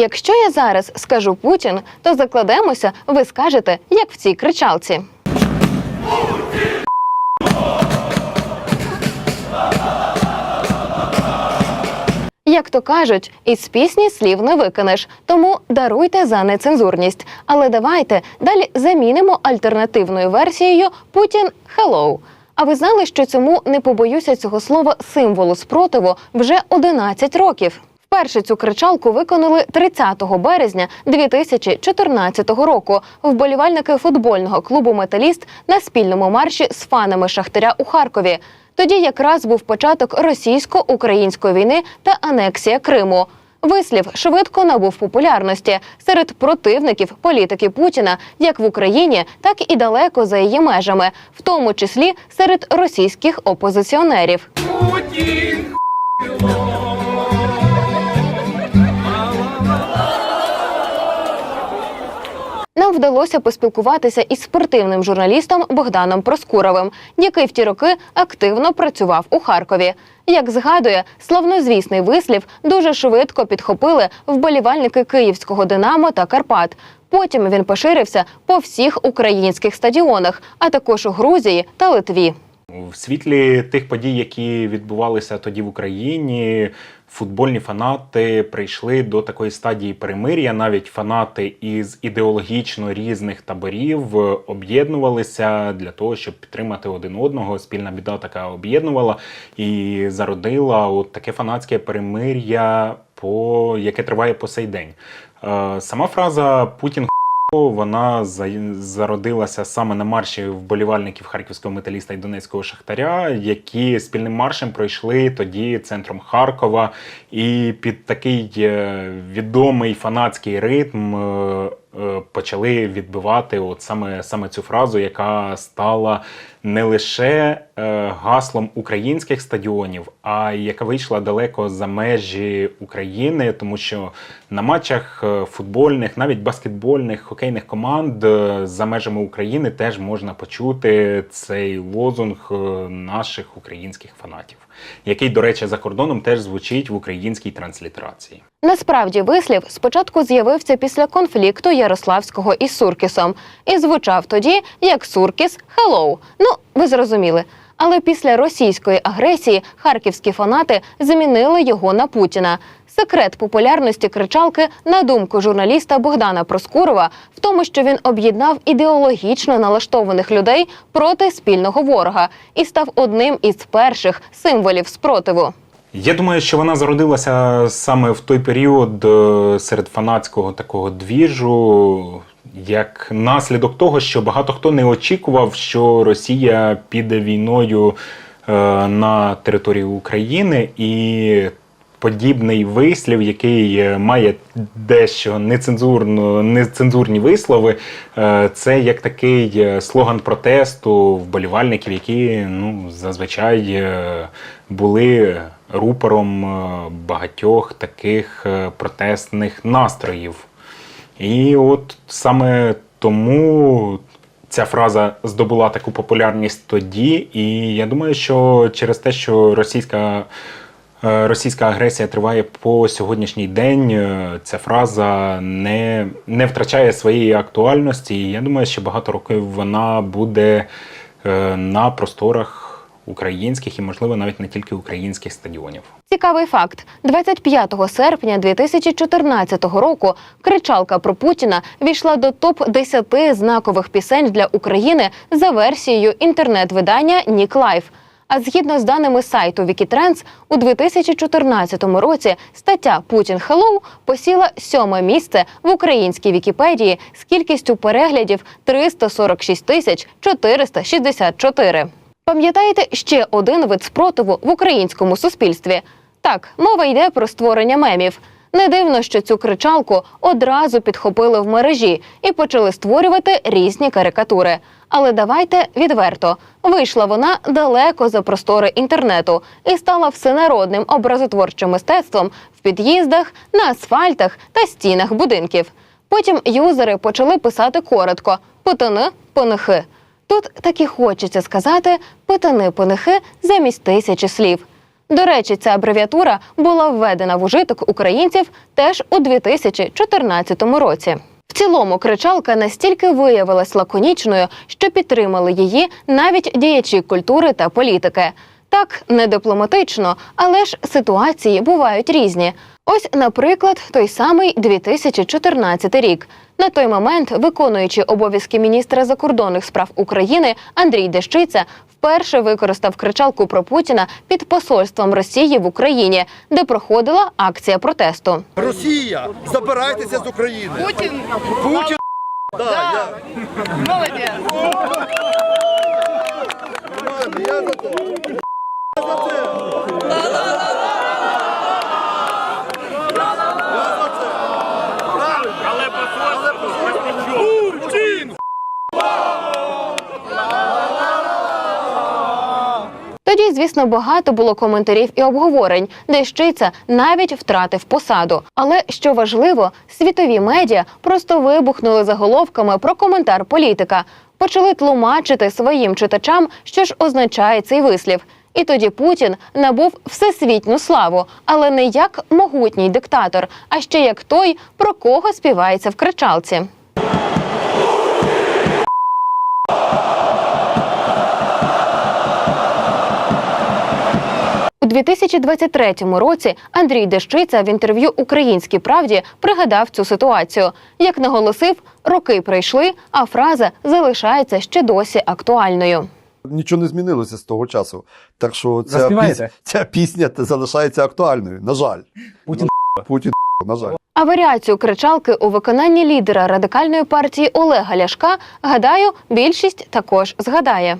Якщо я зараз скажу Путін, то закладемося, ви скажете, як в цій кричалці. Як то кажуть, із пісні слів не викинеш, тому даруйте за нецензурність. Але давайте далі замінимо альтернативною версією Путін Hello. А ви знали, що цьому не побоюся цього слова символу спротиву вже 11 років. Вперше цю кричалку виконали 30 березня 2014 року. Вболівальники футбольного клубу Металіст на спільному марші з фанами Шахтаря у Харкові. Тоді якраз був початок російсько-української війни та анексія Криму. Вислів швидко набув популярності серед противників політики Путіна як в Україні, так і далеко за її межами, в тому числі серед російських опозиціонерів. Нам вдалося поспілкуватися із спортивним журналістом Богданом Проскуровим, який в ті роки активно працював у Харкові. Як згадує, славнозвісний вислів дуже швидко підхопили вболівальники київського Динамо та Карпат. Потім він поширився по всіх українських стадіонах, а також у Грузії та Литві. В світлі тих подій, які відбувалися тоді в Україні, футбольні фанати прийшли до такої стадії перемир'я. Навіть фанати із ідеологічно різних таборів е, об'єднувалися для того, щоб підтримати один одного. Спільна біда така об'єднувала і зародила от таке фанатське перемир'я, по яке триває по сей день. Е, Сама фраза Путін вона за- зародилася саме на марші вболівальників харківського металіста і донецького шахтаря, які спільним маршем пройшли тоді центром Харкова, і під такий е, відомий фанатський ритм е, почали відбивати от саме, саме цю фразу, яка стала не лише е, гаслом українських стадіонів, а яка вийшла далеко за межі України, тому що на матчах е, футбольних, навіть баскетбольних, хокейних команд е, за межами України теж можна почути цей лозунг е, наших українських фанатів, який, до речі, за кордоном теж звучить в українській транслітерації. Насправді вислів спочатку з'явився після конфлікту Ярославського із Суркісом і звучав тоді як Суркіс «Hello». Ну, ви зрозуміли. Але після російської агресії харківські фанати замінили його на Путіна. Секрет популярності кричалки, на думку журналіста Богдана Проскурова, в тому, що він об'єднав ідеологічно налаштованих людей проти спільного ворога і став одним із перших символів спротиву. Я думаю, що вона зародилася саме в той період е, серед фанатського такого двіжу, як наслідок того, що багато хто не очікував, що Росія піде війною е, на територію України і. Подібний вислів, який е, має дещо нецензурно, нецензурні вислови, е, це як такий е, слоган протесту вболівальників, які ну, зазвичай були рупором багатьох таких протестних настроїв. І от саме тому ця фраза здобула таку популярність тоді. І я думаю, що через те, що російська. Е, Російська агресія триває по сьогоднішній день. е, Ця фраза не, не втрачає своєї актуальності. І я думаю, що багато років вона буде е, на просторах українських і, можливо, навіть не тільки українських стадіонів. Цікавий факт: 25 серпня 2014 року кричалка про Путіна війшла до топ 10 знакових пісень для України за версією інтернет-видання Нік Лайф. А згідно з даними сайту Wikitrends, у 2014 році стаття Путін Хеллоу посіла сьоме місце в українській Вікіпедії з кількістю переглядів 346 тисяч 464. Пам'ятаєте ще один вид спротиву в українському суспільстві? Так, мова йде про створення мемів. Не дивно, що цю кричалку одразу підхопили в мережі і почали створювати різні карикатури. Але давайте відверто, вийшла вона далеко за простори інтернету і стала всенародним образотворчим мистецтвом в під'їздах, на асфальтах та стінах будинків. Потім юзери почали писати коротко: потони, понихи. Тут так і хочеться сказати питани понихи замість тисячі слів. До речі, ця абревіатура була введена в ужиток українців теж у 2014 році. В цілому кричалка настільки виявилась лаконічною, що підтримали її навіть діячі культури та політики. Так, не дипломатично, але ж ситуації бувають різні. Ось, наприклад, той самий 2014 рік. На той момент виконуючий обов'язки міністра закордонних справ України Андрій Дещиця вперше використав кричалку про Путіна під посольством Росії в Україні, де проходила акція протесту. Росія, забирайтеся з України. Путин, Путін. Да, я, молодец. нормально, я за то. Я за це. Я за це. Правильно. Але посольство Путін! Тоді, звісно, багато було коментарів і обговорень, де Щиця навіть втратив посаду. Але що важливо, світові медіа просто вибухнули заголовками про коментар політика, почали тлумачити своїм читачам, що ж означає цей вислів. І тоді Путін набув всесвітню славу, але не як могутній диктатор, а ще як той, про кого співається в кричалці. 2023 році Андрій Дещиця в інтерв'ю Українській правді пригадав цю ситуацію. Як наголосив, роки пройшли, а фраза залишається ще досі актуальною. Нічого не змінилося з того часу. Так що ця, Заспіваєте? піс... ця пісня залишається актуальною. На жаль. Путін Путін, на жаль. А варіацію кричалки у виконанні лідера радикальної партії Олега Ляшка, гадаю, більшість також згадає.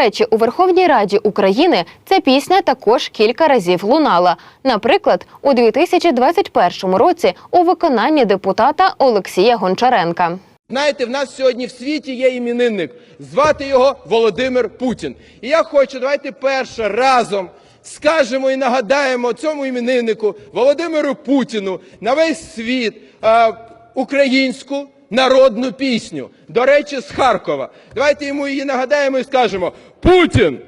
Речі, у Верховній Раді України ця пісня також кілька разів лунала. Наприклад, у 2021 році у виконанні депутата Олексія Гончаренка. Знаєте, в нас сьогодні в світі є іменинник. Звати його Володимир Путін. І я хочу, давайте перше разом скажемо і нагадаємо цьому імениннику Володимиру Путіну на весь світ е, українську народну пісню. До речі, з Харкова. Давайте йому її нагадаємо і скажемо: Путін!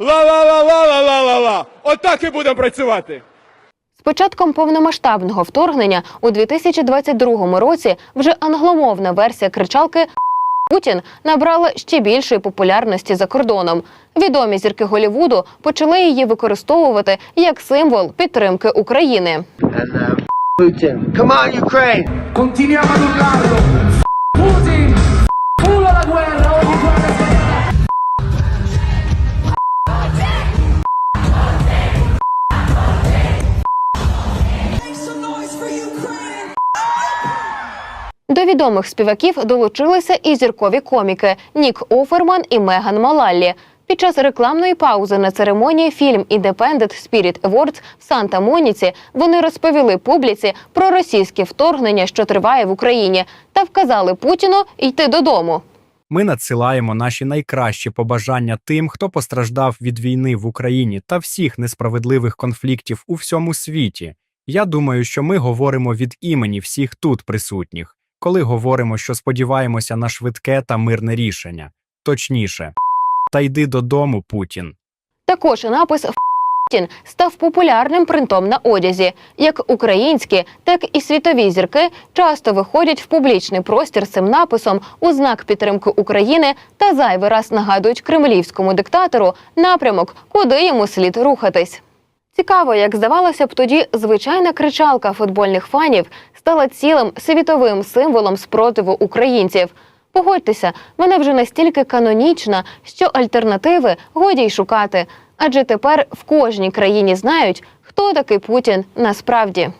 Ла-ла-ла-ла-ла-ла-ла-ла! Отак і будемо працювати. З початком повномасштабного вторгнення у 2022 році вже англомовна версія кричалки Путін набрала ще більшої популярності за кордоном. Відомі зірки Голівуду почали її використовувати як символ підтримки України. Come on, Ukraine! Continuiamo ad urlarlo. До відомих співаків долучилися і зіркові коміки Нік Оферман і Меган Малаллі. Під час рекламної паузи на церемонії фільм Independent Spirit Awards в Санта-Моніці вони розповіли публіці про російське вторгнення, що триває в Україні, та вказали Путіну йти додому. Ми надсилаємо наші найкращі побажання тим, хто постраждав від війни в Україні та всіх несправедливих конфліктів у всьому світі. Я думаю, що ми говоримо від імені всіх тут присутніх, коли говоримо, що сподіваємося на швидке та мирне рішення. Точніше, та йди додому, Путін. Також напис Путін став популярним принтом на одязі. Як українські, так і світові зірки часто виходять в публічний простір цим написом у знак підтримки України та зайвий раз нагадують кремлівському диктатору напрямок, куди йому слід рухатись. Цікаво, як здавалося б, тоді звичайна кричалка футбольних фанів стала цілим світовим символом спротиву українців. Погодьтеся, вона вже настільки канонічна, що альтернативи годі й шукати. Адже тепер в кожній країні знають, хто такий Путін насправді.